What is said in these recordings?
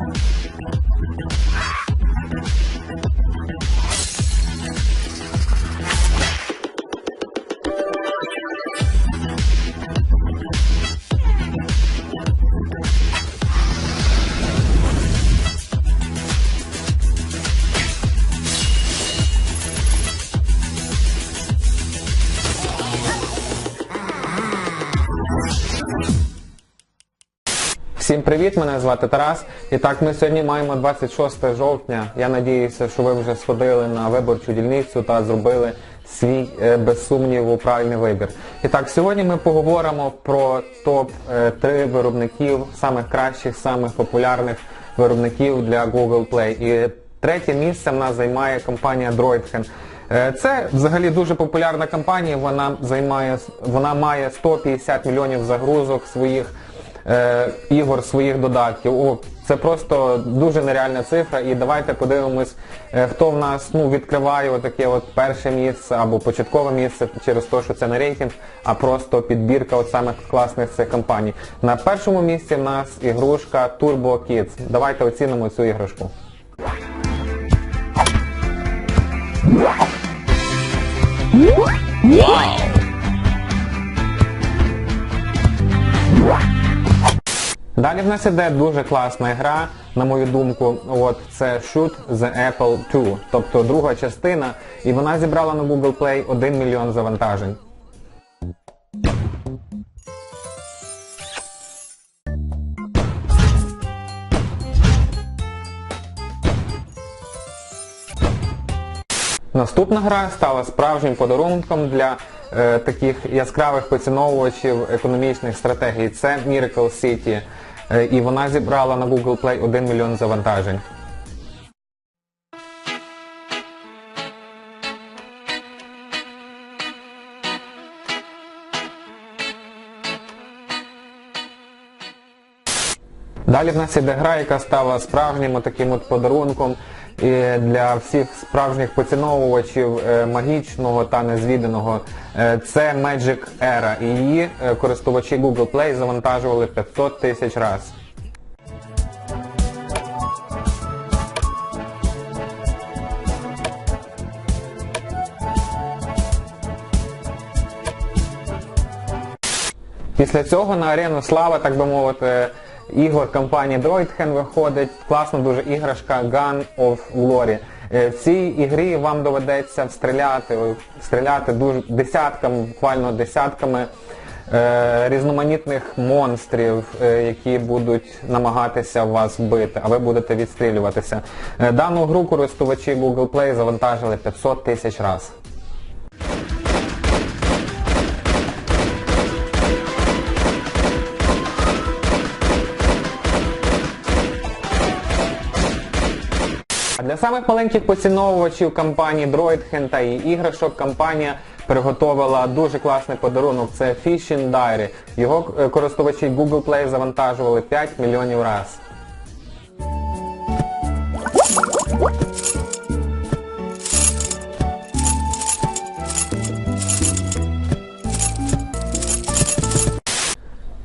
you Всім привіт! Мене звати Тарас. І так, ми сьогодні маємо 26 жовтня. Я надіюся, що ви вже сходили на виборчу дільницю та зробили свій е, без сумніву правильний вибір. І так, сьогодні ми поговоримо про топ-3 виробників, самих кращих, самих популярних виробників для Google Play. І третє місце в нас займає компанія Droidgen. Е, Це взагалі дуже популярна компанія. Вона займає вона має 150 мільйонів загрузок своїх е, ігор, своїх додатків. О, це просто дуже нереальна цифра. І давайте подивимось, е, хто в нас ну, відкриває отаке от перше місце або початкове місце через те, що це не рейтинг, а просто підбірка от самих класних цих компаній. На першому місці в нас ігрушка Turbo Kids. Давайте оцінимо цю іграшку. Далі в нас іде дуже класна гра, на мою думку, от це Shoot the Apple 2, тобто друга частина, і вона зібрала на Google Play 1 мільйон завантажень. Наступна гра стала справжнім подарунком для е, таких яскравих поціновувачів економічних стратегій. Це Miracle City. Е, і вона зібрала на Google Play 1 мільйон завантажень. Далі в нас іде гра, яка стала справжнім таким от подарунком і для всіх справжніх поціновувачів е, магічного та незвіданого. Е, Це Magic Era. І її е, користувачі Google Play завантажували 500 тисяч разів. Після цього на арену слави, так би мовити, ігор компанії Droidhen виходить класна дуже іграшка Gun of Glory. Е, В цій ігрі вам доведеться встріляти, ой, стріляти дуже десятками, буквально десятками е, різноманітних монстрів, е, які будуть намагатися вас вбити, а ви будете відстрілюватися. Дану гру користувачі Google Play завантажили 500 тисяч разів. А Для самих маленьких поціновувачів компанії Droidhen та її іграшок компанія приготовила дуже класний подарунок. Це Fishing Diary. Його е, користувачі Google Play завантажували 5 мільйонів разів.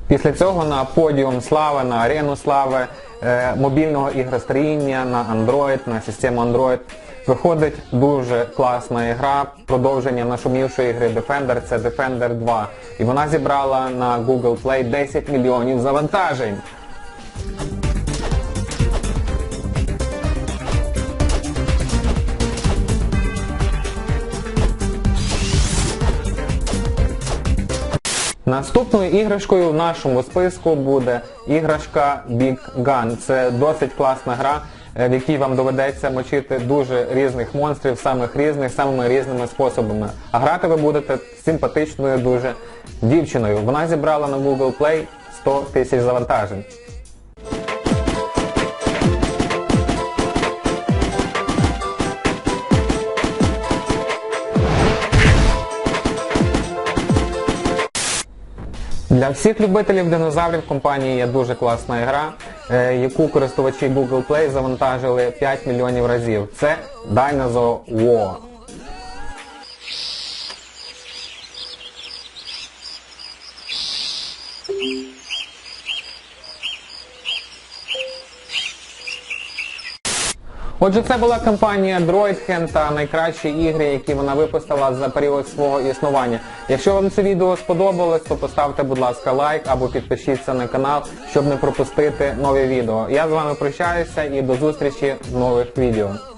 Після цього на подіум слави, на арену слави мобільного ігростроїння на Android, на систему Android виходить дуже класна ігра, продовження нашумівшої гри Defender, це Defender 2. І вона зібрала на Google Play 10 мільйонів завантажень. Наступною іграшкою в нашому списку буде іграшка Big Gun. Це досить класна гра, е, в якій вам доведеться мочити дуже різних монстрів, самих різних, самими різними способами. А грати ви будете симпатичною дуже дівчиною. Вона зібрала на Google Play 100 тисяч завантажень. Для всіх любителів динозаврів компанії є дуже класна гра, е, яку користувачі Google Play завантажили 5 мільйонів разів. Це Dinosaur War. Отже, це була компанія DroidHand та найкращі ігри, які вона випустила за період свого існування. Якщо вам це відео сподобалось, то поставте, будь ласка, лайк або підпишіться на канал, щоб не пропустити нові відео. Я з вами прощаюся і до зустрічі в нових відео.